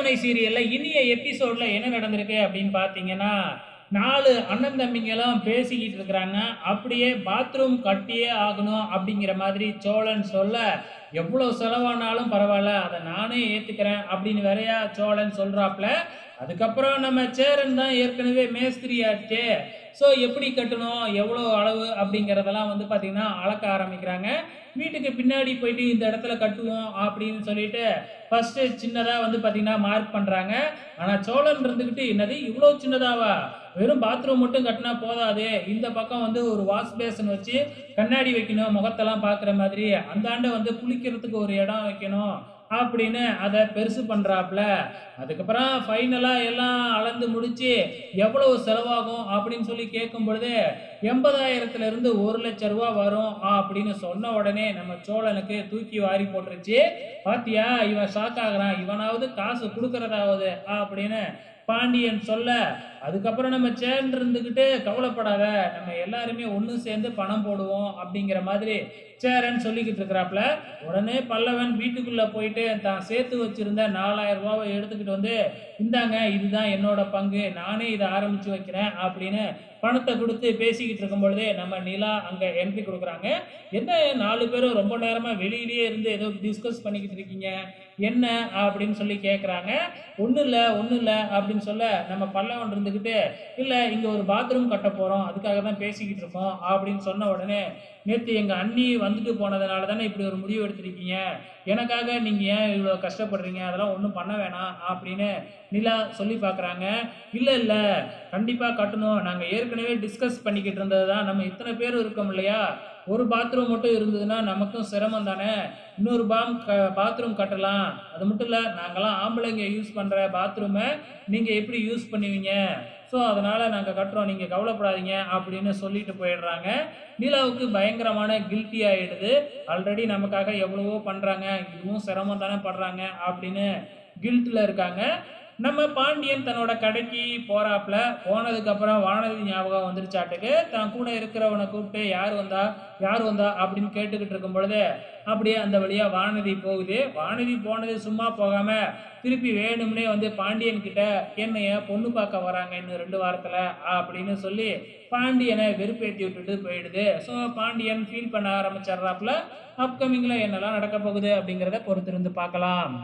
துணை சீரியல்ல இனிய எபிசோட்ல என்ன நடந்திருக்கு அப்படின்னு பார்த்தீங்கன்னா நாலு அண்ணன் தம்பிங்களும் பேசிக்கிட்டு இருக்கிறாங்க. அப்படியே பாத்ரூம் கட்டியே ஆகணும் அப்படிங்கிற மாதிரி சோழன் சொல்ல எவ்வளோ செலவானாலும் பரவாயில்ல அதை நானே ஏற்றுக்கிறேன் அப்படின்னு வேறையா சோழன் சொல்கிறாப்புல அதுக்கப்புறம் நம்ம சேரன் தான் ஏற்கனவே மேஸ்திரி ஸோ எப்படி கட்டணும் எவ்வளோ அளவு அப்படிங்கிறதெல்லாம் வந்து பார்த்திங்கன்னா அளக்க ஆரம்பிக்கிறாங்க. வீட்டுக்கு பின்னாடி போயிட்டு இந்த இடத்துல கட்டுவோம் அப்படின்னு சொல்லிட்டு ஃபஸ்ட்டு சின்னதாக வந்து பார்த்திங்கன்னா மார்க் பண்ணுறாங்க ஆனால் சோழன் இருந்துக்கிட்டு என்னது இவ்வளோ சின்னதாவா? வெறும் பாத்ரூம் மட்டும் கட்டினா போதாது. இந்த பக்கம் வந்து ஒரு வாஷ் பேசன் வச்சு கண்ணாடி வைக்கணும் முகத்தெல்லாம் பார்க்குற மாதிரி. அந்த ஆண்டை வந்து குளிக்கிறதுக்கு ஒரு இடம் வைக்கணும். அப்படின்னு அதை பெருசு பண்ணுறாப்புல அதுக்கப்புறம் ஃபைனலாக எல்லாம் அளந்து முடித்து எவ்வளவு செலவாகும் அப்படின்னு சொல்லி கேட்கும் பொழுது எண்பதாயிரத்துலேருந்து ஒரு லட்ச ரூபா வரும் அப்படின்னு சொன்ன உடனே நம்ம சோழனுக்கு தூக்கி வாரி போட்டுருச்சு. பாத்தியா? இவன் ஷாக் ஆகுறான். இவனாவது காசு கொடுக்கறதாவது அப்படின்னு பாண்டியன் சொல்ல அதுக்கப்புறம் நம்ம சேர்ந்து இருந்துக்கிட்டு கவலைப்படாத நம்ம எல்லாருமே ஒன்று சேர்ந்து பணம் போடுவோம் அப்படிங்கிற மாதிரி சேரன் சொல்லிக்கிட்டு இருக்கிறாப்புல உடனே பல்லவன் வீட்டுக்குள்ளே போயிட்டு தான் சேர்த்து வச்சிருந்த நாலாயிரம் ரூபாவை எடுத்துக்கிட்டு வந்து இந்தாங்க இதுதான் என்னோட பங்கு நானே இதை ஆரம்பித்து வைக்கிறேன் அப்படின்னு பணத்தை கொடுத்து பேசிக்கிட்டு இருக்கும் பொழுதே நம்ம நிலா அங்கே என்ட்ரி கொடுக்குறாங்க. என்ன நாலு பேரும் ரொம்ப நேரமாக வெளியிலேயே இருந்து ஏதோ டிஸ்கஸ் பண்ணிக்கிட்டு இருக்கீங்க? என்ன? அப்படின்னு சொல்லி கேட்குறாங்க ஒன்றும் இல்லை ஒன்றும் இல்லை அப்படின்னு சொல்ல நம்ம பல்லவன் இருந்துக்கிட்டு இல்லை இங்கே ஒரு பாத்ரூம் கட்ட போகிறோம் அதுக்காக தான் பேசிக்கிட்டு இருக்கோம். அப்படின்னு சொன்ன உடனே நேற்று எங்கள் அண்ணி வந்துட்டு போனதுனால தானே இப்படி ஒரு முடிவு எடுத்திருக்கீங்க? எனக்காக நீங்கள் ஏன் இவ்வளோ கஷ்டப்படுறீங்க? அதெல்லாம் ஒன்றும் பண்ண வேணாம் அப்படின்னு நிலா சொல்லி பார்க்குறாங்க இல்லை இல்லை. கண்டிப்பாக கட்டணும். நாங்கள் ஏற்கனவே டிஸ்கஸ் பண்ணிக்கிட்டு இருந்தது தான் நம்ம இத்தனை பேர் இருக்கோம் இல்லையா? ஒரு பாத்ரூம் மட்டும் இருந்ததுன்னா நமக்கும் சிரமம் தானே? இன்னொரு பாம் க பாத்ரூம் கட்டலாம். அது மட்டும் இல்லை நாங்கள்லாம் ஆம்பளைங்க யூஸ் பண்ணுற பாத்ரூமை நீங்கள் எப்படி யூஸ் பண்ணுவீங்க? ஸோ அதனால் நாங்கள் கட்டுறோம். நீங்கள் கவலைப்படாதீங்க அப்படின்னு சொல்லிட்டு போயிடுறாங்க. நிலாவுக்கு பயங்கரமான கில்ட்டி ஆகிடுது ஆல்ரெடி நமக்காக எவ்வளவோ பண்ணுறாங்க இதுவும் சிரமம் தானே படுறாங்க அப்படின்னு கில்ட்டில் இருக்காங்க. நம்ம பாண்டியன் தன்னோட கடைக்கு போறாப்புல போனதுக்கப்புறம் வானதி ஞாபகம் வந்துருச்சாட்டுக்கு தான் கூட இருக்கிறவனை கூப்பிட்டு யார் வந்தா? யார் வந்தா? அப்படின்னு கேட்டுக்கிட்டு இருக்கும் பொழுது அப்படியே அந்த வழியா வானதி போகுது. வானதி போனது சும்மா போகாம திருப்பி வேணும்னே வந்து பாண்டியன் கிட்ட என்னைய பொண்ணு பார்க்க வராங்க இன்னும் ரெண்டு வாரத்துல அப்படின்னு சொல்லி பாண்டியனை வெறுப்பேற்றி விட்டுட்டு போயிடுது. ஸோ பாண்டியன் ஃபீல் பண்ண ஆரம்பிச்சிடுறாப்புல அப்கமிங்ல என்னெல்லாம் நடக்க போகுது? அப்படிங்கிறத பொறுத்திருந்து பார்க்கலாம்.